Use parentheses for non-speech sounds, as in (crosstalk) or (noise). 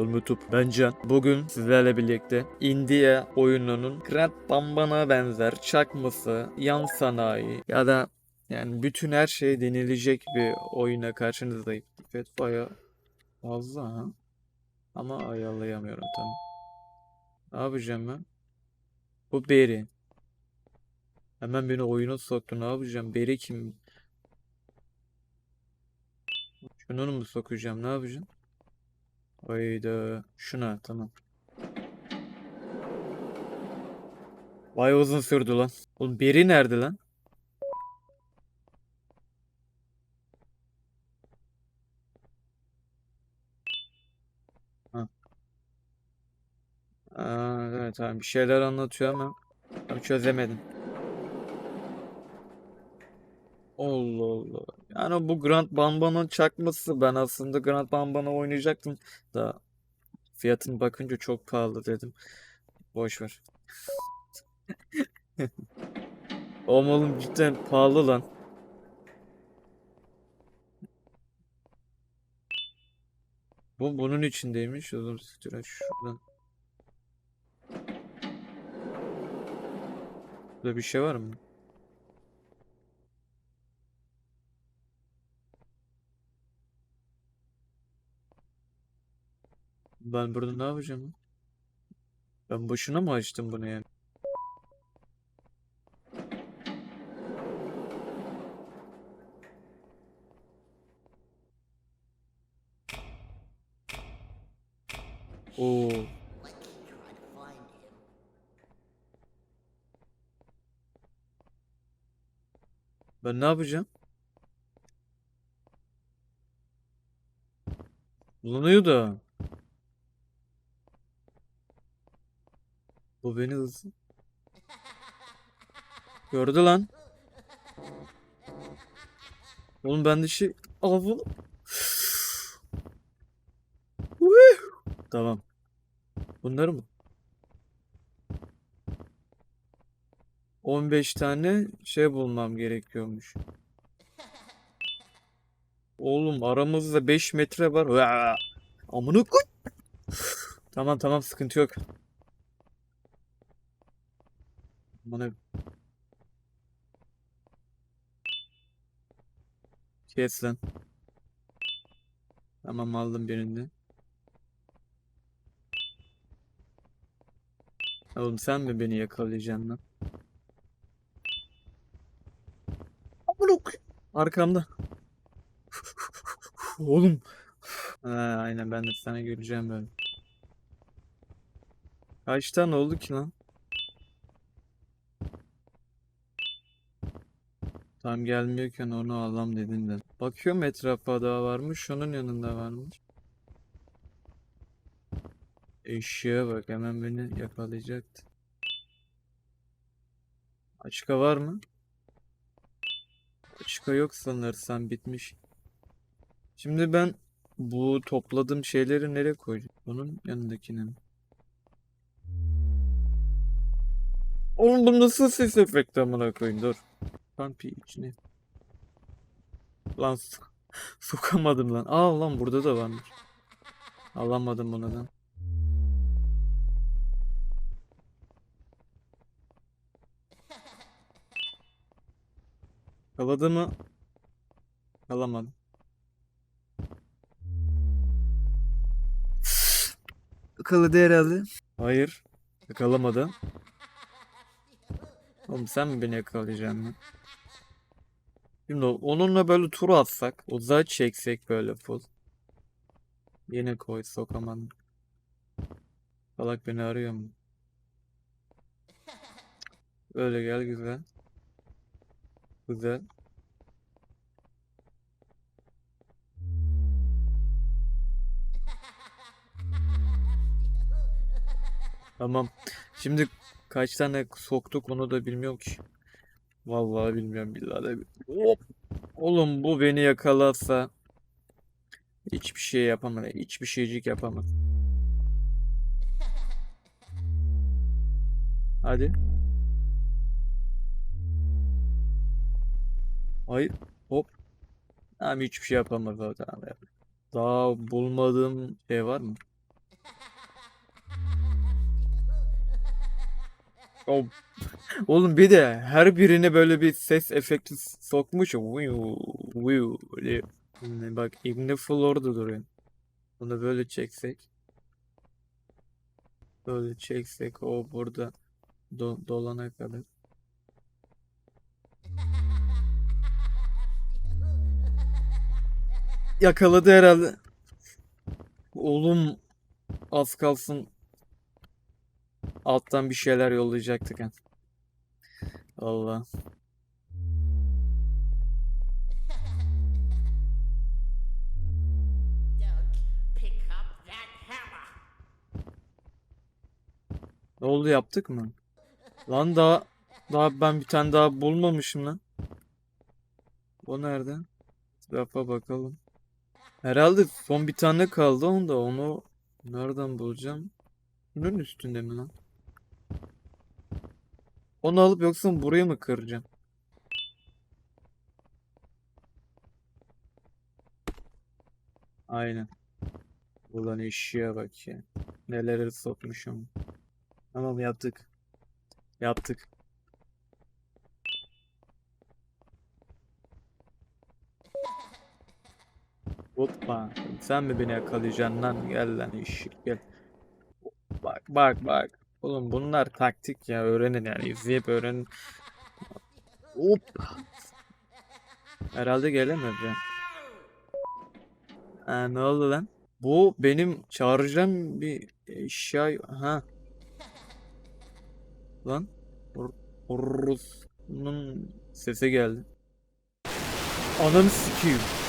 Ulmutup. Ben Can. Bugün sizlerle birlikte India oyununun Grand Bambana benzer çakması, yan sanayi ya da yani bütün her şey denilecek bir oyuna karşınızdayım. Evet bayağı fazla ha. Ama ayarlayamıyorum tamam. Ne yapacağım ben? Bu Beri. Hemen beni oyuna soktu. Ne yapacağım? Beri kim? Şunu mu sokacağım? Ne yapacağım? Hayda. Şuna tamam. Vay uzun sürdü lan. Oğlum Beri nerede lan? Ha. Aa, evet tamam bir şeyler anlatıyor ama çözemedim. Allah Allah. Yani bu Grand Banban'ın çakması ben aslında Grand Banban'a oynayacaktım da fiyatını bakınca çok pahalı dedim. Boş ver. (laughs) Oğlum oğlum cidden pahalı lan. Bu bunun içindeymiş. O zaman siktir şuradan. Burada bir şey var mı? Ben burada ne yapacağım? Ben boşuna mı açtım bunu yani? Oo. Ben ne yapacağım? Bulunuyor da. Bu beni hızlı. Gördü lan. Oğlum ben de şey... Al bunu. Tamam. Bunları mı? 15 tane şey bulmam gerekiyormuş. Oğlum aramızda 5 metre var. Amına koy. Tamam tamam sıkıntı yok. Bana kes lan. Tamam aldım birini. Oğlum sen mi beni yakalayacaksın lan? Koy. Arkamda. (laughs) Oğlum. Ha, aynen ben de sana göreceğim böyle. Kaç tane oldu ki lan? Tam gelmiyorken onu alam dedin de. Bakıyorum etrafa daha varmış. Şunun yanında varmış. Eşeğe bak hemen beni yakalayacaktı. Açıka var mı? Açıka yok sanırsam bitmiş. Şimdi ben bu topladığım şeyleri nereye koyacağım? Onun yanındakine mi? Oğlum bu nasıl ses efekti amına koyayım dur. Pampi içine. Lan so- (laughs) sokamadım lan. Aa lan burada da varmış. Alamadım bunu da. Kaladı mı? Alamadım. Yakaladı herhalde. Hayır. Yakalamadı. Oğlum sen mi beni yakalayacaksın lan? Şimdi onunla böyle tur atsak, uzağa çeksek böyle full. Yine koy sokamadım. Salak beni arıyor mu? Öyle gel güzel. Güzel. Tamam. Şimdi kaç tane soktuk onu da bilmiyorum ki. Vallahi bilmiyorum billahi de. Hop. Oğlum bu beni yakalasa hiçbir şey yapamaz. Hiçbir şeycik yapamaz. Hadi. Hayır. Hop. Tamam hiçbir şey yapamaz o tamam. Daha bulmadığım şey var mı? O- Oğlum bir de her birine böyle bir ses efekti sokmuş. Şimdi bak İbni full duruyor. Bunu böyle çeksek. Böyle çeksek o burada do- dolana kadar. Yakaladı herhalde. Oğlum az kalsın alttan bir şeyler yollayacaktık ha. Allah. Ne oldu yaptık mı? Lan daha daha ben bir tane daha bulmamışım lan. O nerede? Etrafa bakalım. Herhalde son bir tane kaldı onda onu nereden bulacağım? Bunun üstünde mi lan? Onu alıp yoksa buraya mı kıracağım? Aynen. Ulan eşeğe bak ya. Neleri sokmuşum. Tamam yaptık. Yaptık. Hoppa. Sen mi beni yakalayacaksın lan? Gel lan eşek gel. Bak bak bak. Oğlum bunlar taktik ya. Öğrenin yani. izleyip öğrenin. Hop. Herhalde gelemez ya. Ha, ne oldu lan? Bu benim çağıracağım bir eşya. Ha. Lan. Rus'un sesi geldi. Ananı sikeyim.